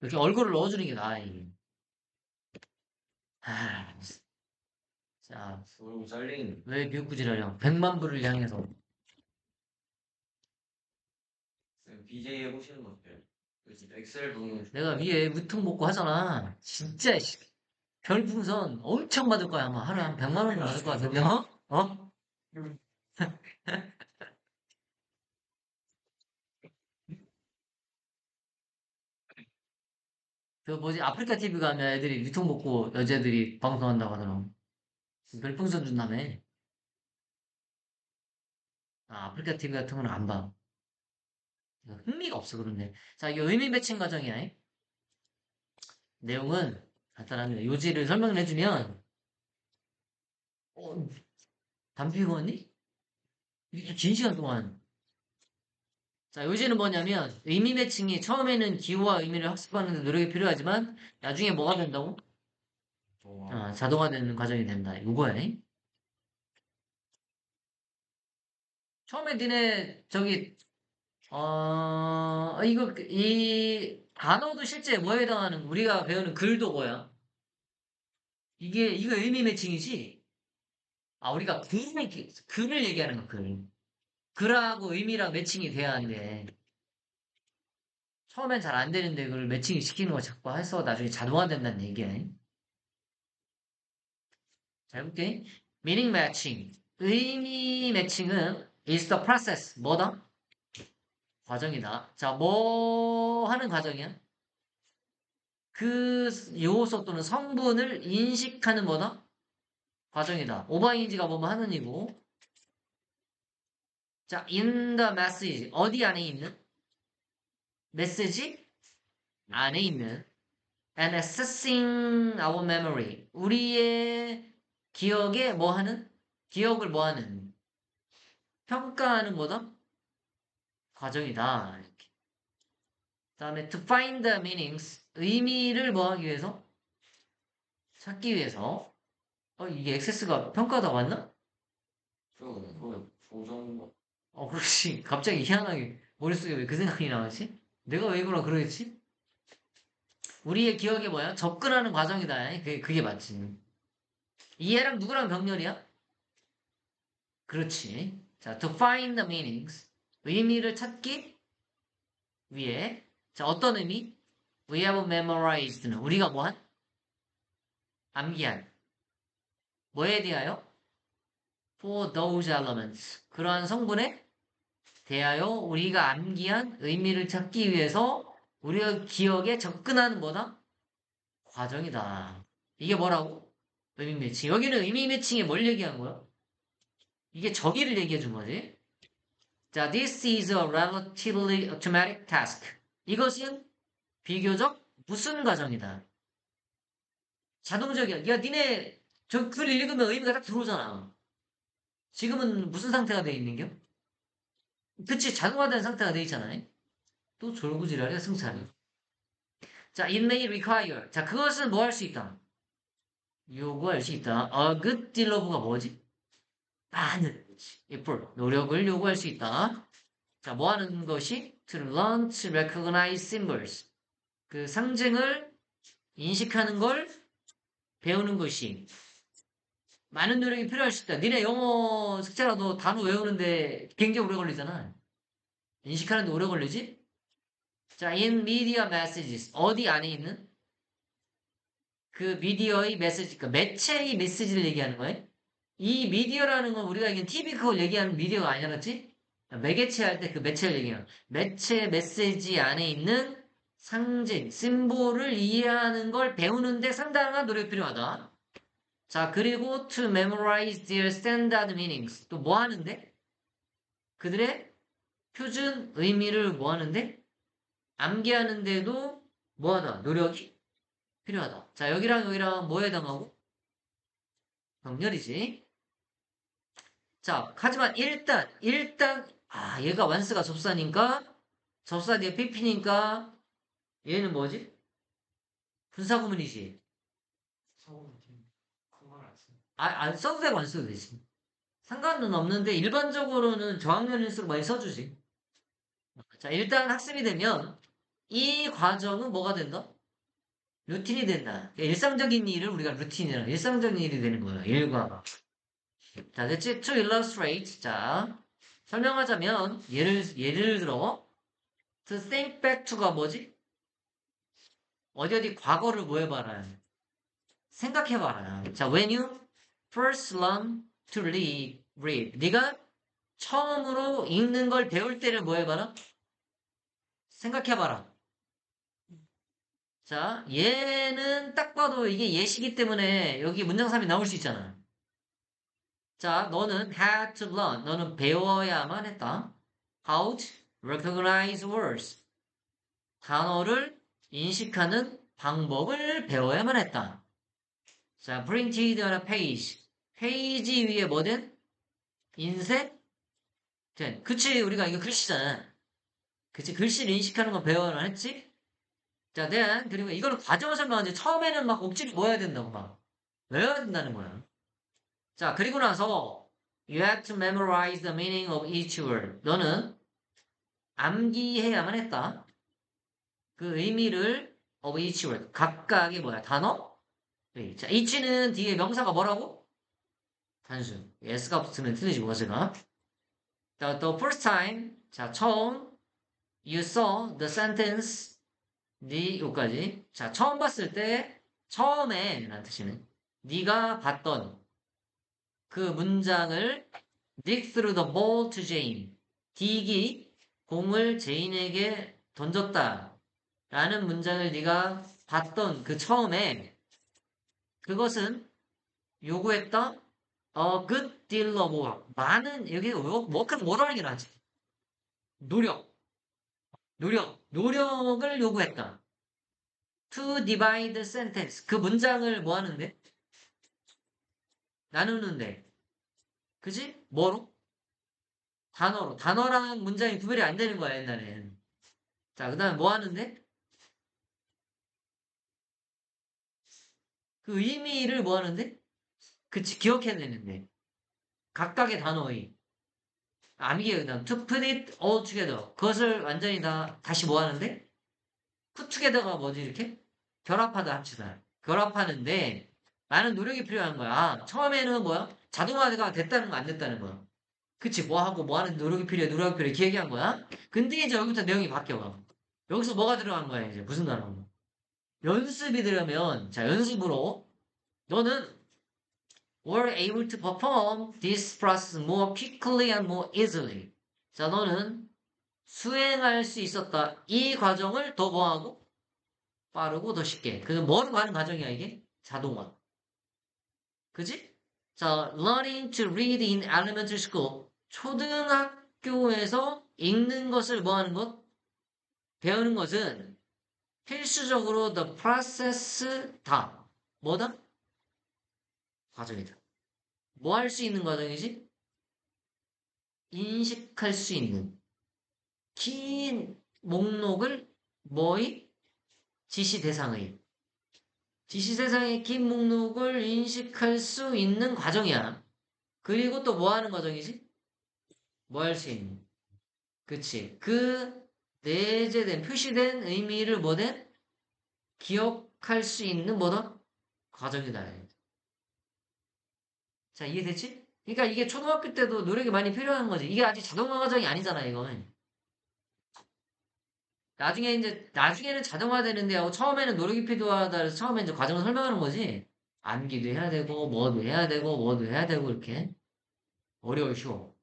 이렇게 얼굴을 넣어주는 게 나아, 이게. 아, 자, 얼굴 잘린 왜 미역구지라냐? 100만 불을 향해서. BJ 해보시는 거 어때요? 그치 엑셀 보면 내가 위에 무통 먹고 하잖아. 진짜, 씨. 별풍선 엄청 받을 거야, 아마. 하루에 한 100만 원 받을 것 같은데, 어? 어? 그 뭐지, 아프리카 TV 가면 애들이 유통 먹고 여자애들이 방송한다고 하더라고. 별풍선 준다며. 아, 아프리카 TV 같은 건 안 봐. 흥미가 없어, 그런데. 자, 이게 의미 매칭 과정이야. 내용은 간단합니다. 요지를 설명을 해주면, 어, 피고 왔니? 이렇게 긴 시간 동안. 자, 요지는 뭐냐면, 의미 매칭이 처음에는 기호와 의미를 학습하는 데 노력이 필요하지만, 나중에 뭐가 된다고? 어, 자동화되는 과정이 된다. 이거야. 처음에 니네, 저기, 어, 이거, 이 단어도 실제 뭐에 해당하는, 우리가 배우는 글도 뭐야? 이게, 이거 의미 매칭이지? 아, 우리가 글을, 글을 얘기하는 거, 글. 글하고 의미랑 매칭이 돼야 하는데, 처음엔 잘 안 되는데, 그걸 매칭 시키는 거 자꾸 해서 나중에 자동화 된다는 얘기야. 잘 볼게. meaning matching. 의미 매칭은 is the process. 뭐다? 과정이다. 자, 뭐 하는 과정이야? 그 요소 또는 성분을 인식하는 뭐다? 과정이다. 오버인지가 뭐뭐 하는 이고. 자, in the message. 어디 안에 있는? 메시지 안에 있는 and accessing our memory. 우리의 기억에 뭐 하는? 기억을 뭐 하는? 평가하는 뭐다? 과정이다. 이렇게. 다음에 to find the meanings. 의미를 뭐 하기 위해서? 찾기 위해서. 어, 이게 액세스가 평가다 맞나? 그 조정 어, 그렇지. 갑자기 희한하게 머릿속에 왜 그 생각이 나왔지? 내가 왜 이거라 그러겠지? 우리의 기억에 뭐야? 접근하는 과정이다. 그게, 그게 맞지. 이해랑 누구랑 병렬이야? 그렇지. 자, to find the meanings. 의미를 찾기 위해. 자, 어떤 의미? We have memorized는 우리가 뭐한? 암기한. 뭐에 대하여? For those elements. 그러한 성분에 대하여 우리가 암기한 의미를 찾기 위해서 우리가 기억에 접근하는 뭐다? 과정이다. 이게 뭐라고? 의미 매칭. 여기는 의미 매칭에 뭘 얘기한 거야? 이게 저기를 얘기해 준 거지. 자, this is a relatively automatic task. 이것은 비교적 무슨 과정이다. 자동적이야. 야, 니네 저 글 읽으면 의미가 딱 들어오잖아. 지금은 무슨 상태가 돼 있는겨? 그치, 자동화된 상태가 돼 있잖아요. 또 졸구지랄이야, 승차이. 자, it may require. 자, 그것은 뭐 할 수 있다? 요구할 수 있다. a good deal of가 뭐지? 많은 effort, 노력을 요구할 수 있다. 자, 뭐 하는 것이? to learn to recognize symbols. 그 상징을 인식하는 걸 배우는 것이 많은 노력이 필요할 수 있다. 니네 영어 숙제라도 단어 외우는데 굉장히 오래 걸리잖아. 인식하는데 오래 걸리지? 자, in media messages. 어디 안에 있는? 그 미디어의 메시지, 그 매체의 메시지를 얘기하는 거예요. 이 미디어라는 건 우리가 얘기하는 TV 그걸 얘기하는 미디어가 아니었지? 매개체 할 때 그 매체를 얘기해요. 매체 메시지 안에 있는 상징, 심볼을 이해하는 걸 배우는데 상당한 노력이 필요하다. 자, 그리고 to memorize their standard meanings. 또 뭐 하는데? 그들의 표준 의미를 뭐 하는데? 암기하는데도 뭐 하다? 노력이 필요하다. 자, 여기랑 여기랑 뭐에 해당하고? 병렬이지. 자, 하지만 일단, 일단, 아, 얘가 완스가 접사니까, 접사 뒤에 PP니까, 얘는 뭐지? 분사구문이지. 아, 안 써도 되고 안 써도 되지. 상관은 없는데 일반적으로는 저학년일수록 많이 써주지. 자, 일단 학습이 되면 이 과정은 뭐가 된다? 루틴이 된다. 일상적인 일을 우리가 루틴이라 일상적인 일이 되는 거예요. 일과가. 자, 됐지? To illustrate. 자, 설명하자면 예를 예를 들어 to think back to가 뭐지? 어디 어디 과거를 뭐 해봐라. 생각해봐라. 자, when you first learn to read, read. 네가 처음으로 읽는 걸 배울 때를 뭐 해봐라? 생각해봐라. 자, 얘는 딱 봐도 이게 예시기 때문에 여기 문장삼이 나올 수 있잖아. 자, 너는 had to learn. 너는 배워야만 했다. How to recognize words. 단어를 인식하는 방법을 배워야만 했다. 자, printed on a page. 페이지 위에 뭐든 인쇄 된. 그치, 우리가 이거 글씨잖아. 그치, 글씨를 인식하는 거 배워야 했지? 자, then, 그리고 이거는 과정을 설명하지. 처음에는 막 억지로 뭐 해야 된다고 막. 외워야 된다는 거야. 자, 그리고 나서, you have to memorize the meaning of each word. 너는 암기해야만 했다. 그 의미를 of each word. 각각의 뭐야, 단어? 네. 자, each는 뒤에 명사가 뭐라고? 단수. s가 붙으면 틀리지, 뭐가 자, the first time. 자, 처음. You saw the sentence. 네, 요까지. 자, 처음 봤을 때, 처음에, 라는 뜻이네. 네가 봤던 그 문장을 dig through the ball to Jane. 딕이 공을 제인에게 던졌다. 라는 문장을 네가 봤던 그 처음에 그것은 요구했다 a good deal of work. 많은 여기 워크는 뭐라는 게 나지? 노력. 노력. 노력을 요구했다. to divide sentence. 그 문장을 뭐 하는데? 나누는데. 그지? 뭐로? 단어로. 단어랑 문장이 구별이 안 되는 거야, 옛날엔. 자, 그 다음에 뭐 하는데? 그 의미를 뭐 하는데? 그치, 기억해내는데. 각각의 단어의. 암기에 그다음 to put it all together. 그것을 완전히 다 다시 뭐 하는데? put together가 뭐지 이렇게? 결합하다 합치다. 결합하는데 많은 노력이 필요한 거야. 아, 처음에는 뭐야? 자동화가 됐다는 거 안 됐다는 거야. 그치 뭐 하고 뭐 하는 노력이 필요해 노력이 필요해 이렇게 얘기한 거야. 근데 이제 여기부터 내용이 바뀌어. 여기서 뭐가 들어간 거야 이제 무슨 단어? 연습이 들으면 자 연습으로 너는 were able to perform this process more quickly and more easily. 자, 너는 수행할 수 있었다. 이 과정을 더 뭐하고? 빠르고 더 쉽게. 그게 뭐로 가는 과정이야, 이게? 자동화. 그지? 자, learning to read in elementary school. 초등학교에서 읽는 것을 뭐 하는 것? 배우는 것은 필수적으로 the process 다. 뭐다? 과정이다. 뭐 할 수 있는 과정이지? 인식할 수 있는 긴 목록을 뭐의? 지시 대상의 지시 대상의 긴 목록을 인식할 수 있는 과정이야. 그리고 또 뭐 하는 과정이지? 뭐 할 수 있는 그치. 그 내재된 표시된 의미를 뭐든 기억할 수 있는 뭐다? 과정이다. 자, 이해됐지? 그러니까 이게 초등학교 때도 노력이 많이 필요한 거지. 이게 아직 자동화 과정이 아니잖아, 이거는. 나중에 이제, 나중에는 자동화 되는데, 하고 처음에는 노력이 필요하다 그래서 처음에 이제 과정을 설명하는 거지. 암기도 해야 되고, 뭐도 해야 되고, 뭐도 해야 되고, 이렇게. 어려워, 쉬워.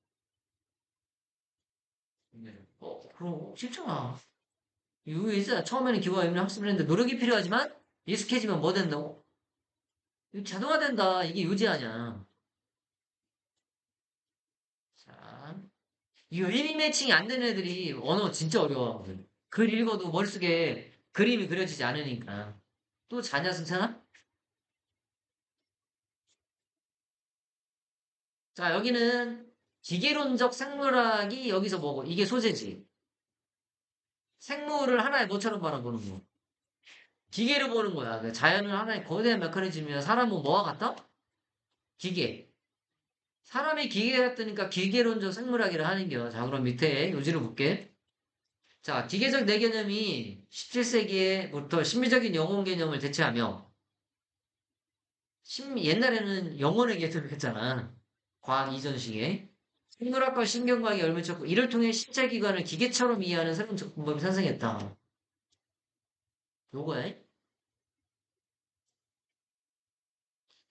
어, 그럼, 쉽잖아. 이거 있어. 처음에는 기본 의미를 학습을 했는데, 노력이 필요하지만, 익숙해지면 뭐 된다고? 이거 자동화 된다. 이게 유지하냐. 자, 이 의미 매칭이 안 되는 애들이 언어 진짜 어려워하거든. 글 읽어도 머릿속에 그림이 그려지지 않으니까. 또 자냐, 승찬아? 자, 여기는 기계론적 생물학이 여기서 뭐고, 이게 소재지. 생물을 하나의 뭐처럼 바라보는 거. 기계를 보는 거야. 그 자연을 하나의 거대한 메커니즘이면 사람은 뭐와 같다? 기계. 사람이 기계 같으니까 기계론적 생물학이라 하는 겨. 자, 그럼 밑에 요지를 볼게. 자, 기계적 내 개념이 17세기에부터 심리적인 영혼 개념을 대체하며 심- 옛날에는 영혼의 개념을 했잖아. 과학 이전 시기에. 생물학과 신경과학이 얼마쳤고 이를 통해 신체 기관을 기계처럼 이해하는 새로운 접근법이 탄생했다. 요거야.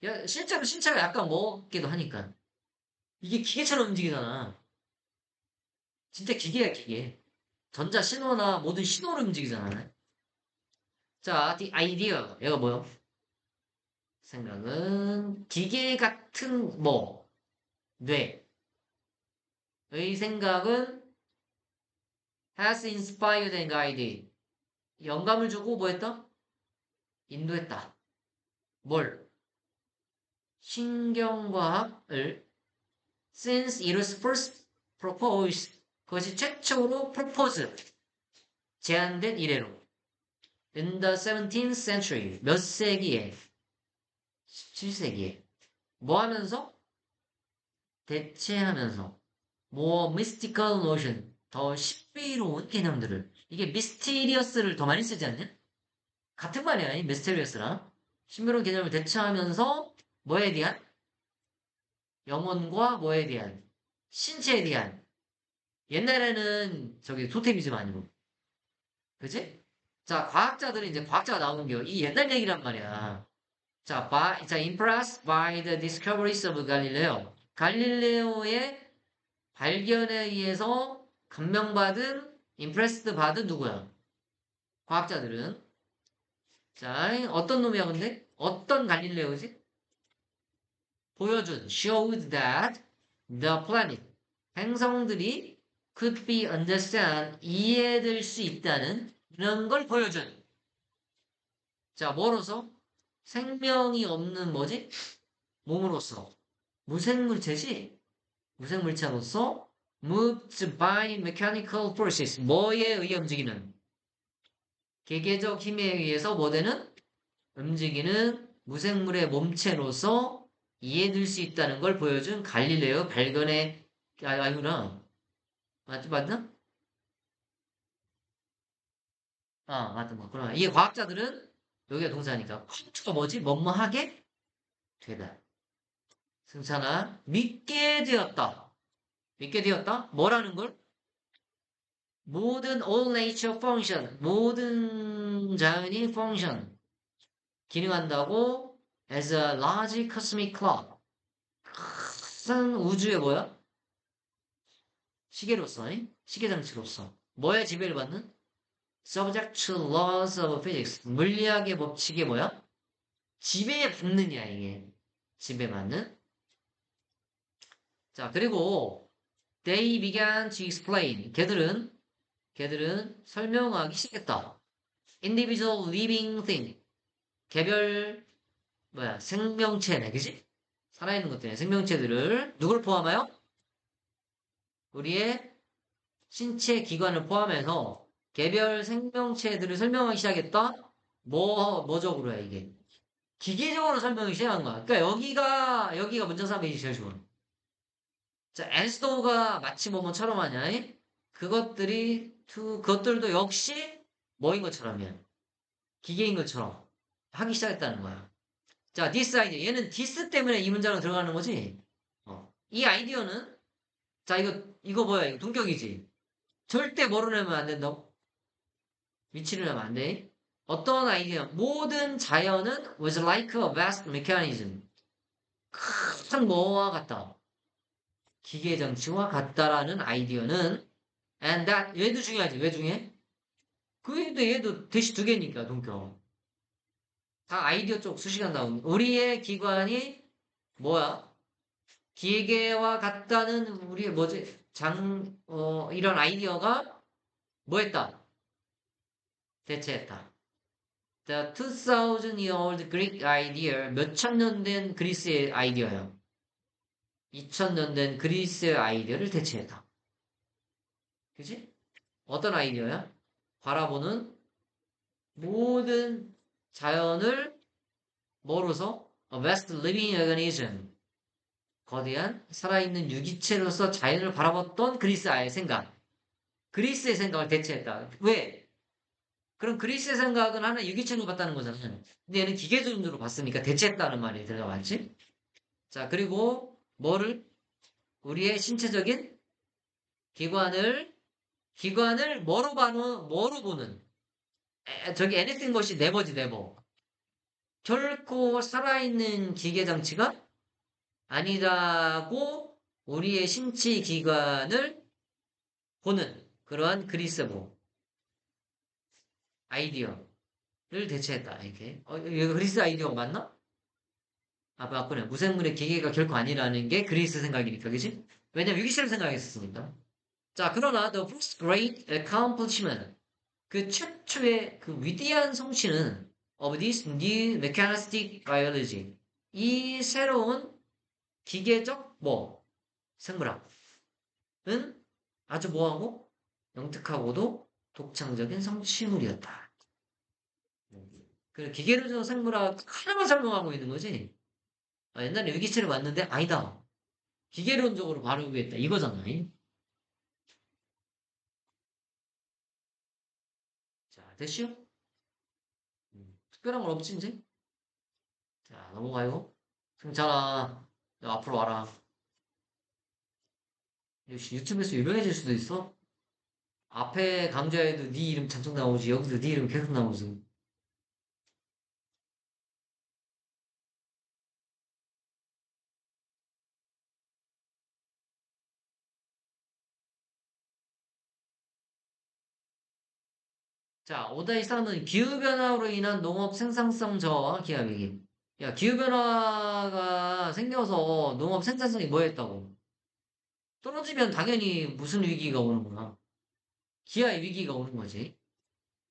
야, 실제로 신체가 약간 먹기도 하니까. 이게 기계처럼 움직이잖아. 진짜 기계야, 기계. 전자 신호나 모든 신호를 움직이잖아. 자, the idea. 얘가 뭐야? 생각은 기계 같은 뭐, 뇌. 의 생각은 has inspired and guided. 영감을 주고 뭐 했다? 인도했다. 뭘? 신경과학을 since it was first proposed 그것이 최초로 propose 제안된 이래로 in the 17th century 몇 세기에 17세기에 뭐 하면서 대체하면서 more mystical notion 더 신비로운 개념들을. 이게 mysterious를 더 많이 쓰지 않냐? 같은 말이야 이 mysterious랑. 신비로운 개념을 대체하면서 뭐에 대한? 영혼과 뭐에 대한? 신체에 대한. 옛날에는 저기 토테미즘 아니고. 그지? 자 과학자들은 이제 과학자가 나오는 게 이 옛날 얘기란 말이야. 자, by, 자 impressed by the discoveries of Galileo. 갈릴레오의 발견에 의해서 감명받은 impressed 받은 누구야? 과학자들은 자 어떤 놈이야 근데? 어떤 갈릴레오지? 보여준 showed that the planet 행성들이 could be understand 이해될 수 있다는 이런 걸 보여준 자 뭐로서 생명이 없는 뭐지 몸으로서 무생물체지 무생물체로서 moved by mechanical forces 뭐에 의해 움직이는 계계적 힘에 의해서 뭐 되는 움직이는 무생물의 몸체로서 이해될 수 있다는 걸 보여준 갈릴레오 발견의 아, 아니구나. 맞지, 맞나? 아, 맞다, 맞구나. 이게 과학자들은 여기가 동사니까 컴퓨터가 뭐지? 뭐뭐하게 되다. 승찬아, 믿게 되었다. 믿게 되었다? 뭐라는 걸? 모든 all nature function, 모든 자연이 function, 기능한다고 as a large cosmic clock. 큰 우주의 뭐야? 시계로서, 이? 시계 장치로서. 뭐에 지배를 받는? subject to laws of physics. 물리학의 법칙이 뭐야? 지배에 받느냐, 이게. 지배 받는. 자, 그리고 they began to explain. 걔들은, 걔들은 설명하기 시작했다. individual living thing. 개별, 뭐야, 생명체네, 그지? 살아있는 것들의 생명체들을 누굴 포함하여? 우리의 신체 기관을 포함해서 개별 생명체들을 설명하기 시작했다? 뭐, 뭐적으로 해, 이게? 기계적으로 설명하기 시작한 거야. 그러니까 여기가, 여기가 문장삼이 제일 좋아. 자, 앤스도가 마치 뭐뭐처럼 하냐? 이? 그것들이, 투, 그것들도 역시 뭐인 것처럼이야. 기계인 것처럼 하기 시작했다는 거야. 자, this idea. 얘는 this 때문에 이 문장으로 들어가는 거지? 어. 이 아이디어는, 자, 이거, 이거 뭐야? 이거 동격이지? 절대 뭐로 내면 안 된다고? 위치를 내면 안 돼. 어떤 아이디어? 모든 자연은 was like a vast mechanism. 큰 뭐와 같다. 기계 장치와 같다라는 아이디어는 and that 얘도 중요하지. 왜 중요해? 그 얘도 얘도 대시 두 개니까 동격. 다 아이디어 쪽 수시간 나오는 우리의 기관이 뭐야? 기계와 같다는 우리의 뭐지? 장, 어, 이런 아이디어가 뭐 했다? 대체했다. The 2000 year old Greek idea 몇천 년 된 그리스의 아이디어예요. 2000년 된 그리스의 아이디어를 대체했다. 그지? 어떤 아이디어야? 바라보는 모든 자연을 뭐로서 a vast living organism 거대한 살아있는 유기체로서 자연을 바라봤던 그리스 아이의 생각 그리스의 생각을 대체했다. 왜? 그럼 그리스의 생각은 하나 유기체로 봤다는 거잖아요. 근데 얘는 기계적으로 봤으니까 대체했다는 말이 들어갔지? 자, 그리고 뭐를? 우리의 신체적인 기관을, 기관을 뭐로 봐는, 뭐로 보는? 에, 저기 anything 것이 네버지, 네버. 결코 살아있는 기계 장치가 아니라고 우리의 신체 기관을 보는 그러한 그리스보 아이디어를 대체했다. 이렇게. 어, 그리스 아이디어가 맞나? 아, 맞구나. 무생물의 기계가 결코 아니라는 게 그리스 생각이니까, 그지? 왜냐면 유기체를 생각했었으니까. 자, 그러나 the first great accomplishment 그 최초의 그 위대한 성취는 of this new mechanistic biology 이 새로운 기계적 뭐 생물학은 아주 뭐하고 영특하고도 독창적인 성취물이었다. 그 기계론적 생물학 하나만 설명하고 있는 거지. 아, 옛날에 위기체를 봤는데 아니다. 기계론적으로 바르겠다 이거잖아. 자, 됐슈? 음, 특별한 건 없지 이제? 자, 넘어가요. 승찬아, 너 앞으로 와라. 역시 유튜브에서 유명해질 수도 있어? 앞에 강좌에도 네 이름 잠깐 나오지, 여기도 네 이름 계속 나오지. 자, 오다이 사는 기후변화로 인한 농업 생산성 저하 기하위기. 야, 기후변화가 생겨서 농업 생산성이 뭐 했다고? 떨어지면 당연히 무슨 위기가 오는구나. 기아의 위기가 오는 거지.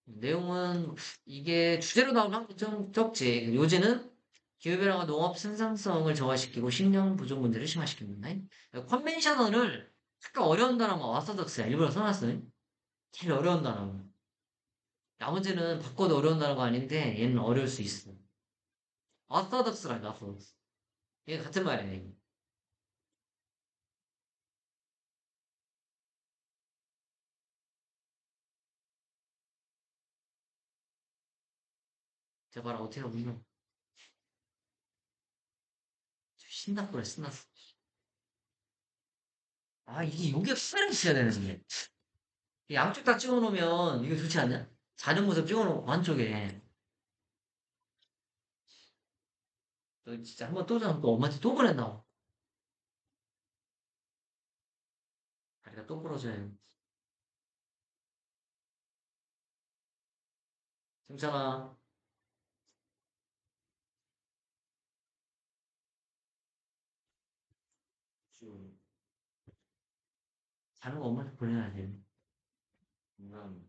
내용은 이게 주제로 나오는 확률이 좀 적지. 요새는 기후변화가 농업 생산성을 저하시키고 식량 부족 문제를 심화시킵니다. 컨벤셔널을 약간 어려운 단어가 와서덕스야. 일부러 써놨어요. 제일 어려운 단어. 나머지는 바꿔도 어려운 단어가 아닌데 얘는 어려울 수 있어. orthodox라니까, orthodox. 이게 같은 말이네. 제가 봐라, 어떻게 하면 신났 그래, 신났어. 아, 이게, 요게 후배를 써야 되는데. 양쪽 다 찍어놓으면 이거 좋지 않냐? 자는 모습 찍어놓고 한쪽에. 너 진짜 한번 또또 엄마한테 또 보냈나? 다리가 또 부러져요. 승찬아. 좀 자는 거 엄마한테 보내야 돼. 음,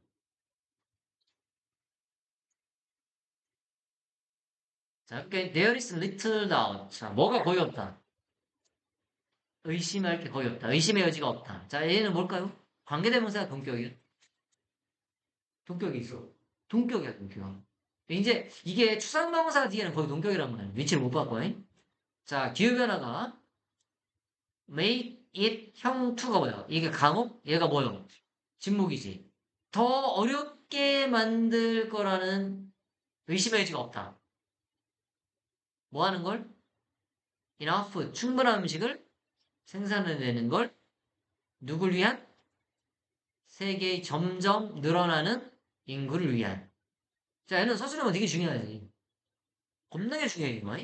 자, 그러니까 there is little doubt. 자, 뭐가 거의 없다. 의심할 게 거의 없다. 의심의 여지가 없다. 자, 얘는 뭘까요? 관계대명사가 동격이야. 동격이 있어. 동격이야, 동격. 이제 이게 추상명사 뒤에는 거의 동격이란 말이야. 위치를 못 바꿔. 잉? 자, 기후변화가 make it 형투가 뭐야? 이게 강업? 얘가 뭐야? 진목이지. 더 어렵게 만들 거라는 의심의 여지가 없다. 뭐 하는 걸? enough, 충분한 음식을 생산해내는 걸 누굴 위한? 세계의 점점 늘어나는 인구를 위한. 자, 얘는 서술형은 되게 중요하지. 겁나게 중요해, 이거.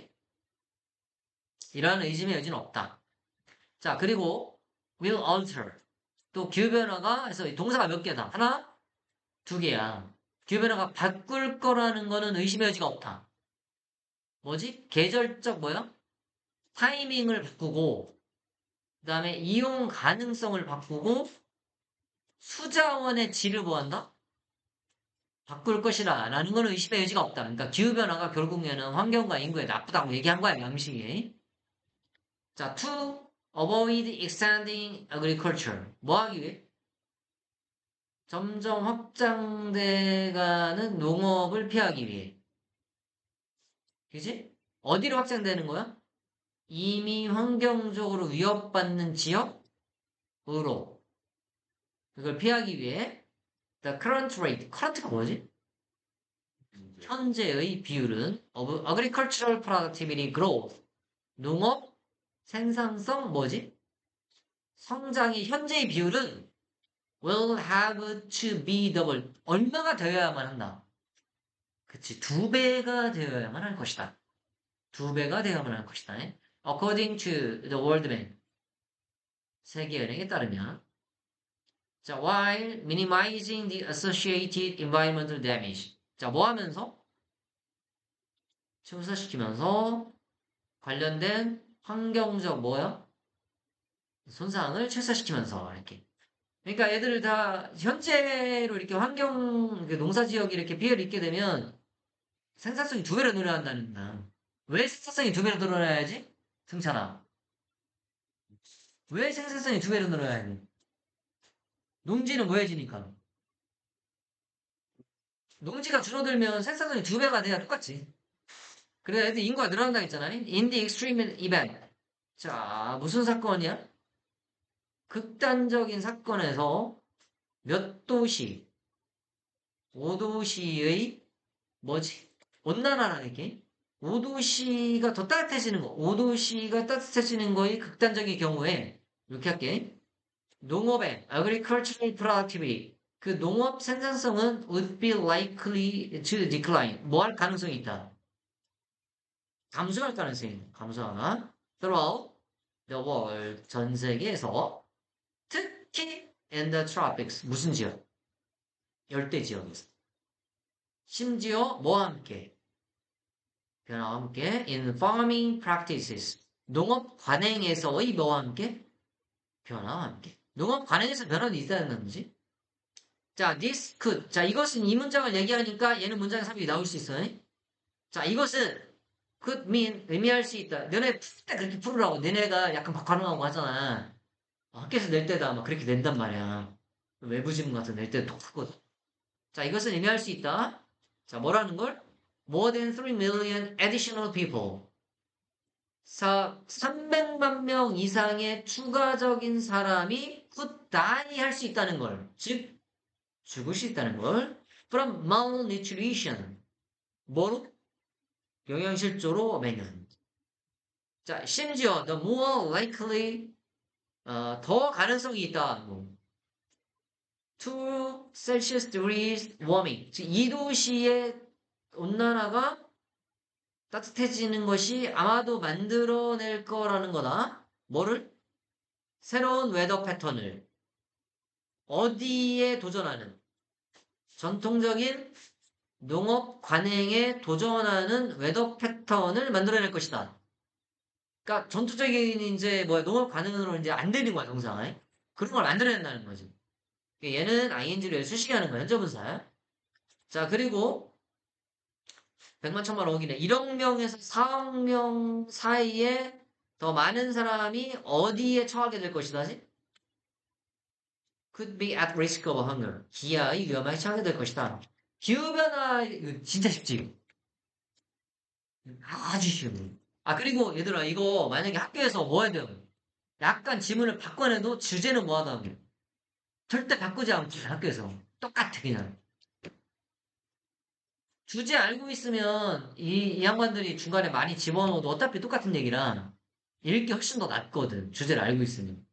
이러한 의심의 여지는 없다. 자, 그리고 will alter. 또 기후변화가 해서 동사가 몇 개다? 하나, 두 개야. 기후변화가 바꿀 거라는 거는 의심의 여지가 없다. 뭐지? 계절적 뭐야? 타이밍을 바꾸고 그 다음에 이용 가능성을 바꾸고 수자원의 질을 뭐한다? 바꿀 것이라 라는 거는 의심의 여지가 없다. 그러니까 기후변화가 결국에는 환경과 인구에 나쁘다고 얘기한 거야, 양식이. 자, to avoid extending agriculture. 뭐 하기 위해? 점점 확장돼가는 농업을 피하기 위해. 그지? 어디로 확장되는 거야? 이미 환경적으로 위협받는 지역으로. 그걸 피하기 위해 the current rate, current가 뭐지? 현재의 비율은 of agricultural productivity growth, 농업 생산성 뭐지? 성장의 현재의 비율은 will have to be double. 얼마가 되어야만 한다. 그치, 두 배가 되어야만 할 것이다. 두 배가 되어야만 할 것이다. According to the World Bank. 세계은행에 따르면 자, while minimizing the associated environmental damage. 자, 뭐 하면서? 최소화시키면서 관련된 환경적 뭐야? 손상을 최소화시키면서 이렇게. 그러니까 애들을 다 현재로 이렇게 환경 그 농사 지역이 이렇게 피해를 입게 되면 생산성이 두 배로 늘어난다는 다 왜 생산성이 두 배로 늘어나야지? 승찬아. 왜 생산성이 두 배로 늘어나야 돼? 농지는 뭐해지니까. 농지가 줄어들면 생산성이 두 배가 돼야 똑같지. 그래야 애들 인구가 늘어난다 했잖아요. In the extreme. 자, 무슨 사건이야? 극단적인 사건에서 몇 도시, 5도시의 뭐지? 온난화라는 게 5도시가 더 따뜻해지는 거, 5도시가 따뜻해지는 거의 극단적인 경우에 이렇게 할게. 농업의 agricultural productivity 그 농업 생산성은 would be likely to decline 뭐 할 가능성이 있다. 감소할 가능성이. 감소하나 throughout the world 전 세계에서 특히 in the tropics 무슨 지역? 열대 지역에서 심지어 뭐와 함께 변화와 함께 in farming practices 농업 관행에서의 뭐와 함께 변화와 함께 농업 관행에서 변화는 있다는 거지. 자, this could. 자, 이것은 이 문장을 얘기하니까 얘는 문장의 삽입이 나올 수 있어요. 자, 이것은 could mean 의미할 수 있다. 너네 풀 때 그렇게 풀으라고. 너네가 약간 박화능하고 하잖아. 학교에서 낼 때도 아마 그렇게 낸단 말이야. 외부 지문 같은 낼 때도 똑같거든. 자, 이것은 의미할 수 있다. 자, 뭐라는 걸? More than 3 million additional people. 사, 300만 명 이상의 추가적인 사람이 die 할수 있다는 걸. 즉, 죽을 수 있다는 걸. from malnutrition. 뭐로? 영양실조로 매년. 자, 심지어 the more likely 어, 더 가능성이 있다. 뭐. 2 Celsius degrees warming. 즉 2도시의 온난화가 따뜻해지는 것이 아마도 만들어낼 거라는 거다. 뭐를? 새로운 웨더 패턴을 어디에 도전하는 전통적인 농업 관행에 도전하는 웨더 패턴을 만들어낼 것이다. 그러니까 전투적인 이제 뭐 농업 관행으로 이제 안 되는 거야 정상. 그런 걸 만들어낸다는 거지. 얘는 ing를 수식하는 거야 현재 분사. 자 그리고 100만 천만 억이네. 1억 명에서 4억 명 사이에 더 많은 사람이 어디에 처하게 될 것이다지? Could be at risk of hunger. 기아의 위험에 처하게 될 것이다. 기후변화, 진짜 쉽지? 아주 쉬워. 아, 그리고 얘들아, 이거 만약에 학교에서 뭐 해야 돼요? 약간 지문을 바꿔내도 주제는 뭐 하다 절대 바꾸지 않고 학교에서. 똑같아, 그냥. 주제 알고 있으면 이, 이 양반들이 중간에 많이 집어넣어도 어차피 똑같은 얘기라 읽기 훨씬 더 낫거든. 주제를 알고 있으면.